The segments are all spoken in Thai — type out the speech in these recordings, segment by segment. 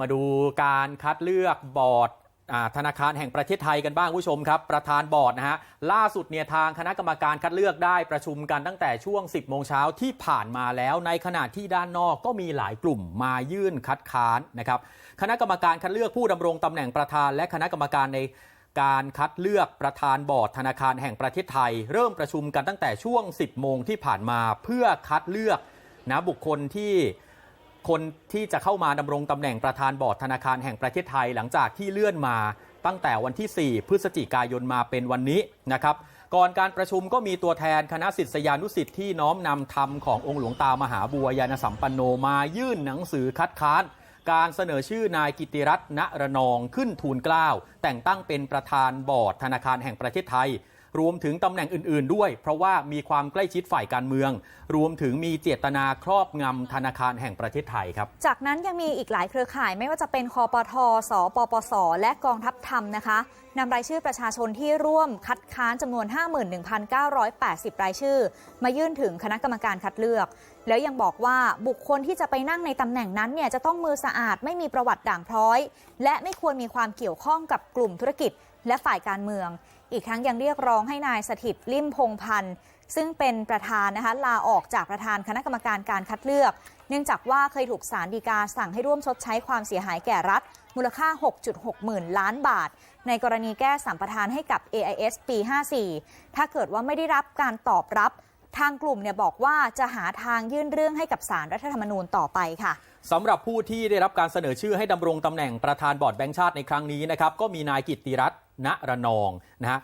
มาดูการคัดเลือกบอร์ดธนาคารแห่งประเทศไทยกันบ้างคุณผู้ชมครับ ประธานบอร์ดนะฮะล่าสุดเนี่ยทางคณะกรรมการคัดเลือกได้ประชุมกันตั้งแต่ช่วง 10 โมงเช้าที่ผ่านมาแล้ว ในขณะที่ด้านนอกก็มีหลายกลุ่มมายื่นคัดค้านนะครับคณะกรรมการคัดเลือกผู้ดำรงตำแหน่งประธานและคณะกรรมการในการคัดเลือกประธานบอร์ดธนาคารแห่งประเทศไทย เริ่มประชุมกันตั้งแต่ช่วง 10 โมงที่ผ่านมาเพื่อคัดเลือกนะบุคคลที่ คนที่จะเข้ามาดำรงตำแหน่งประธานบอร์ดธนาคารแห่งประเทศไทยหลังจากที่เลื่อนมาตั้งแต่วันที่ 4 พฤศจิกายนมาเป็นวันนี้นะครับก่อนการประชุมก็มีตัวแทนคณะศิษยานุศิษย์ที่น้อมนำธรรมขององค์หลวงตามหาบัวยานสัมปันโนมายื่นหนังสือคัดค้าน การเสนอชื่อนายกิติรัตน์ณระนองขึ้นทูลเกล้าแต่งตั้งเป็นประธานบอร์ดธนาคารแห่งประเทศไทย รวมถึงตำแหน่งอื่น ๆ ด้วย เพราะว่ามีความใกล้ชิดฝ่ายการเมือง รวมถึงมีเจตนาครอบงำธนาคารแห่งประเทศไทยครับ จากนั้นยังมีอีกหลายเครือข่ายไม่ว่าจะเป็นคอปทสปปส และกองทัพธรรมนะคะนำรายชื่อประชาชนที่ร่วมคัดค้านจำนวน 51,980 รายชื่อ มายื่นถึงคณะกรรมการคัดเลือก แล้วยังบอกว่าบุคคลที่จะไปนั่งในตำแหน่งนั้นเนี่ยจะต้องมือสะอาดไม่มีประวัติด่างพร้อย และไม่ควรมีความเกี่ยวข้องกับกลุ่มธุรกิจ และฝ่ายการเมือง อีกทั้งยังเรียกร้องให้นายสถิตลิ่มพงพันธ์ซึ่งเป็นประธานนะคะลาออกจากประธานคณะกรรมการการคัดเลือก เนื่องจากว่าเคยถูกศาลฎีกาสั่งให้ร่วมชดใช้ความเสียหายแก่รัฐ มูลค่า 6.6 หมื่นล้านบาท ในกรณีแก้สัมปทานให้กับ AIS ปี 54 ถ้าเกิดว่าไม่ได้รับการตอบรับ ทางกลุ่มเนี่ยบอกว่าจะหาทางยื่นเรื่องให้กับศารรัฐธรรมนูญต่อไปค่ะสำหรับผู้ที่ได้รับการเสนอชื่อให้ดำรงตำแหน่งประธานบอร์ดแบงก์ชาติในครั้งนี้นะครับก็มีนายกิตติรัตน์ณระนองนะฮะ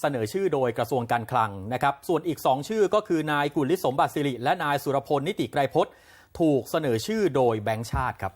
เสนอชื่อโดยกระทรวงการคลังนะครับ ส่วนอีก 2 ชื่อก็คือนายกุลิสมบัติสิริ และนายสุรพลนิติไกรพจน์ ถูกเสนอชื่อโดยแบงก์ชาติครับ